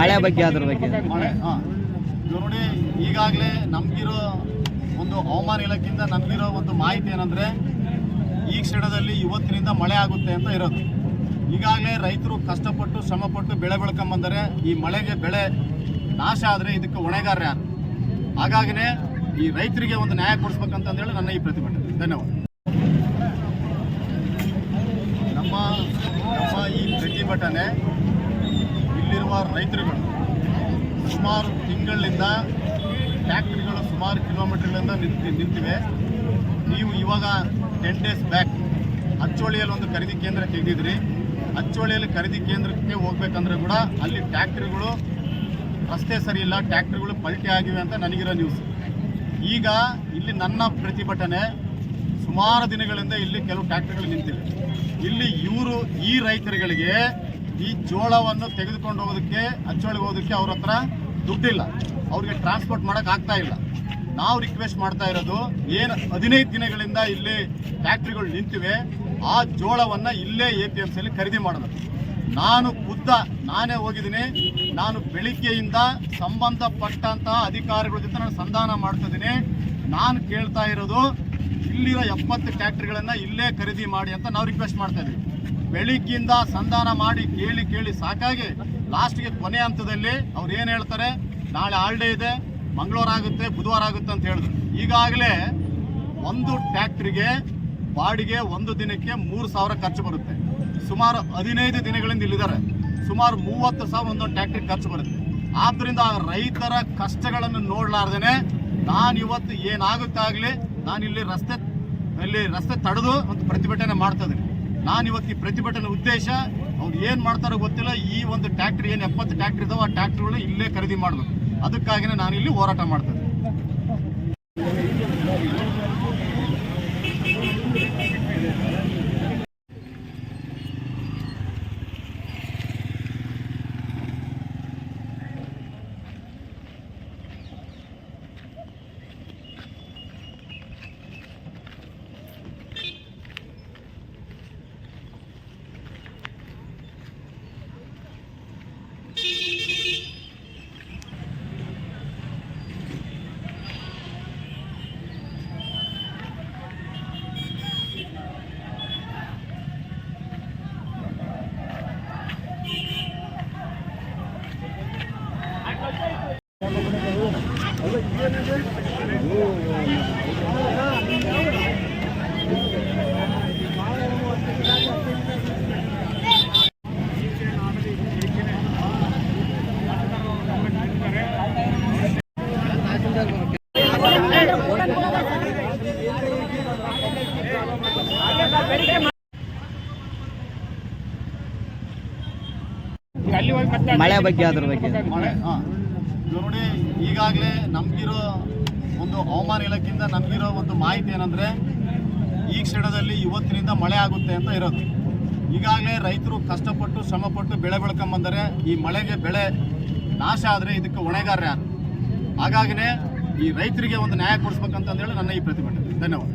ಮಳೆ ಬಗ್ಗೆ ಅದ್ರ ಬಗ್ಗೆ. ನೋಡಿ, ಈಗಾಗಲೇ ನಮಗಿರೋ ಒಂದು ಹವಾಮಾನ ಇಲಾಖೆಯಿಂದ ನಮಗಿರೋ ಒಂದು ಮಾಹಿತಿ ಏನಂದರೆ, ಈ ಕ್ಷಣದಲ್ಲಿ ಇವತ್ತಿನಿಂದ ಮಳೆ ಆಗುತ್ತೆ ಅಂತ ಇರೋದು. ಈಗಾಗಲೇ ರೈತರು ಕಷ್ಟಪಟ್ಟು, ಶ್ರಮಪಟ್ಟು ಬೆಳೆ ಬೆಳ್ಕೊಂಬಂದರೆ ಈ ಮಳೆಗೆ ಬೆಳೆ ನಾಶ ಆದರೆ ಇದಕ್ಕೆ ಹೊಣೆಗಾರ ಯಾರು? ಹಾಗಾಗಿನೇ ಈ ರೈತರಿಗೆ ಒಂದು ನ್ಯಾಯ ಕೊಡಿಸ್ಬೇಕಂತಂದೇಳಿ ನನ್ನ ಈ ಪ್ರತಿಭಟನೆ. ಧನ್ಯವಾದ. ನಮ್ಮ ನಮ್ಮ ಈ ಪ್ರತಿಭಟನೆ ಇಲ್ಲಿರುವ ರೈತರುಗಳು ಸುಮಾರು ತಿಂಗಳಿಂದ ಫ್ಯಾಕ್ಟ್ರಿಗಳು ಸುಮಾರು ಕಿಲೋಮೀಟರ್ಗಳಿಂದ ನಿಂತು, ನಿಂತಿವೆ. ನೀವು ಇವಾಗ ಟೆನ್ ಡೇಸ್ ಬ್ಯಾಕ್ ಅಚ್ಚೋಳಿಯಲ್ಲಿ ಒಂದು ಖರೀದಿ ಕೇಂದ್ರ ತೆಗೆದಿದ್ರಿ. ಅಚ್ಚೋಳಿಯಲ್ಲಿ ಖರೀದಿ ಕೇಂದ್ರಕ್ಕೆ ಹೋಗ್ಬೇಕಂದ್ರೆ ಕೂಡ ಅಲ್ಲಿ ಟ್ಯಾಕ್ಟ್ರಿಗಳು ರಸ್ತೆ ಸರಿ ಇಲ್ಲ ಟ್ಯಾಕ್ಟ್ರಿಗಳು ಪಲ್ಟಿ ಆಗಿವೆ ಅಂತ ನನಗಿರೋ ನ್ಯೂಸ್ ಈಗ ಇಲ್ಲಿ ನನ್ನ ಪ್ರತಿಭಟನೆ ಸುಮಾರು ದಿನಗಳಿಂದ ಇಲ್ಲಿ ಕೆಲವು ಟ್ಯಾಕ್ಟ್ರಿಗಳು ನಿಂತಿವೆ. ಇಲ್ಲಿ ಇವರು ಈ ರೈತರುಗಳಿಗೆ ಈ ಜೋಳವನ್ನು ತೆಗೆದುಕೊಂಡು ಹೋಗೋದಕ್ಕೆ ಅಚ್ಚೋಳಿಗೆ ಹೋಗೋದಕ್ಕೆ ಅವ್ರ ಹತ್ರ ದುಡ್ಡಿಲ್ಲ. ಅವ್ರಿಗೆ ಟ್ರಾನ್ಸ್ಪೋರ್ಟ್ ಮಾಡೋಕೆ ಆಗ್ತಾ ಇಲ್ಲ. ನಾವು ರಿಕ್ವೆಸ್ಟ್ ಮಾಡ್ತಾ ಇರೋದು, ಏನು ಹದಿನೈದು ದಿನಗಳಿಂದ ಇಲ್ಲಿ ಫ್ಯಾಕ್ಟ್ರಿಗಳು ನಿಂತಿವೆ, ಆ ಜೋಳವನ್ನು ಇಲ್ಲೇ ಎ ಪಿ ಎಂ ಸಿಯಲ್ಲಿ ಖರೀದಿ ಮಾಡೋದು ನಾನು ಖುದ್ದ ನಾನೇ ಹೋಗಿದ್ದೀನಿ, ನಾನು ಬೆಳಿಗ್ಗೆಯಿಂದ ಸಂಬಂಧಪಟ್ಟಂತಹ ಅಧಿಕಾರಿಗಳ ಜೊತೆ ನಾನು ಸಂಧಾನ ಮಾಡ್ತಿದ್ದೀನಿ ನಾನು ಕೇಳ್ತಾ ಇರೋದು, ಇಲ್ಲಿರೋ ಎಪ್ಪತ್ತು ಟ್ಯಾಕ್ಟ್ರಿಗಳನ್ನು ಇಲ್ಲೇ ಖರೀದಿ ಮಾಡಿ ಅಂತ ನಾವು ರಿಕ್ವೆಸ್ಟ್ ಮಾಡ್ತಾ ಇದ್ದೀವಿ. ಬೆಳಿಗ್ಗಿಂದ ಸಂಧಾನ ಮಾಡಿ ಕೇಳಿ ಕೇಳಿ ಸಾಕಾಗಿ ಲಾಸ್ಟ್ಗೆ ಕೊನೆ ಹಂತದಲ್ಲಿ ಅವ್ರು ಏನು ಹೇಳ್ತಾರೆ? ನಾಳೆ ಹಾಲ್ಡೇ ಇದೆ, ಮಂಗಳವಾರ ಆಗುತ್ತೆ, ಬುಧವಾರ ಆಗುತ್ತೆ ಅಂತ ಹೇಳಿದ್ರು. ಈಗಾಗಲೇ ಒಂದು ಟ್ಯಾಕ್ಟ್ರಿಗೆ ಬಾಡಿಗೆ ಒಂದು ದಿನಕ್ಕೆ ಮೂರು ಸಾವಿರ ಖರ್ಚು ಬರುತ್ತೆ. ಸುಮಾರು ಹದಿನೈದು ದಿನಗಳಿಂದ ಇಲ್ಲಿದ್ದಾರೆ. ಸುಮಾರು ಮೂವತ್ತು ಸಾವಿರ ಒಂದೊಂದು ಟ್ಯಾಕ್ಟ್ರಿಗೆ ಖರ್ಚು ಬರುತ್ತೆ. ಆದ್ದರಿಂದ ರೈತರ ಕಷ್ಟಗಳನ್ನು ನೋಡಲಾರ್ದೇ ನಾನು ಇವತ್ತು ಏನಾಗುತ್ತಾಗಲಿ ನಾನು ಇಲ್ಲಿ ರಸ್ತೆ ಇಲ್ಲಿ ರಸ್ತೆ ತಡೆದು ಒಂದು ಪ್ರತಿಭಟನೆ ಮಾಡ್ತಾ ಇದ್ದೀನಿ. ನಾನು ಈ ಪ್ರತಿಭಟನೆ ಉದ್ದೇಶ ಅವ್ರು ಏನು ಮಾಡ್ತಾರೋ ಗೊತ್ತಿಲ್ಲ. ಈ ಒಂದು ಟ್ಯಾಕ್ಟ್ರಿ ಏನು ಎಪ್ಪತ್ತು ಟ್ಯಾಕ್ಟ್ರಿ ಇದಾವೆ ಆ ಟ್ಯಾಕ್ಟ್ರಿಗಳನ್ನ ಇಲ್ಲೇ ಖರೀದಿ ಮಾಡಬೇಕು. ಅದಕ್ಕಾಗಿನೇ ನಾನು ಇಲ್ಲಿ ಹೋರಾಟ ಮಾಡ್ತಾ ಮಳೆ ಬಗ್ಗೆ ಅದ್ರ ಬಗ್ಗೆ. ಮಳೆ ಹಾಂ. ನೋಡಿ ಈಗಾಗಲೇ ನಮಗಿರೋ ಒಂದು ಹವಾಮಾನ ಇಲಾಖೆಯಿಂದ ನಮಗಿರೋ ಒಂದು ಮಾಹಿತಿ ಏನಂದರೆ ಈ ಕ್ಷಣದಲ್ಲಿ ಇವತ್ತಿನಿಂದ ಮಳೆ ಆಗುತ್ತೆ ಅಂತ ಇರೋದು. ಈಗಾಗಲೇ ರೈತರು ಕಷ್ಟಪಟ್ಟು ಶ್ರಮಪಟ್ಟು ಬೆಳೆ ಬೆಳ್ಕೊಂಬಂದರೆ ಈ ಮಳೆಗೆ ಬೆಳೆ ನಾಶ ಆದರೆ ಇದಕ್ಕೆ ಹೊಣೆಗಾರ ಯಾರು? ಹಾಗಾಗಿನೇ ಈ ರೈತರಿಗೆ ಒಂದು ನ್ಯಾಯ ಕೊಡಿಸ್ಬೇಕಂತಂದೇಳಿ ನನ್ನ ಈ ಪ್ರತಿಭಟನೆ. ಧನ್ಯವಾದ.